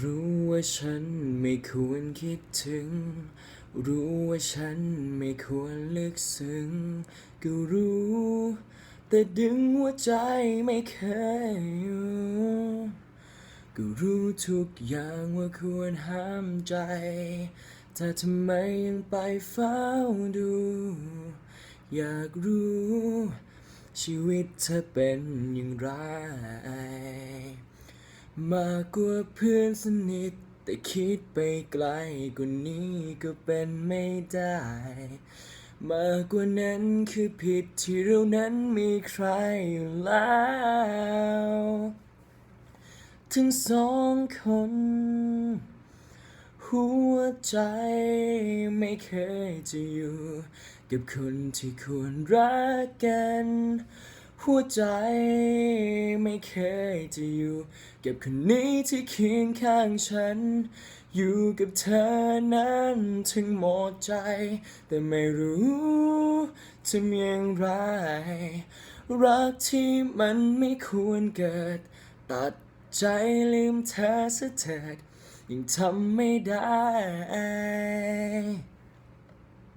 รู้ว่าฉันไม่ควรคิดถึง รู้ว่าฉันไม่ควรลึกซึ้ง ก็รู้ แต่ดึงหัวใจไม่เคยอยู่ก็รู้ทุกอย่างว่าควรห้ามใจ แต่ทำไมยังไปเฝ้าดู อยากรู้ ชีวิตเธอเป็นอย่างไร มากกว่าเพื่อนสนิท แต่คิดไปไกลกว่านี้ก็เป็นไม่ได้ มากกว่านั้นคือผิดที่เรานั้นมีใครอยู่แล้ว ทั้งสองคน หัวใจไม่เคยจะอยู่ กับคนที่ควรรักกัน หัวใจไม่เคยจะอยู่กับคนนี้ที่เคียงข้างฉัน อยู่กับเธอนั้นถึงหมดใจ แต่ไม่รู้ทำอย่างไร รักที่มันไม่ควรเกิด ตัดใจลืมเธอซะเถิดยังทำไม่ได้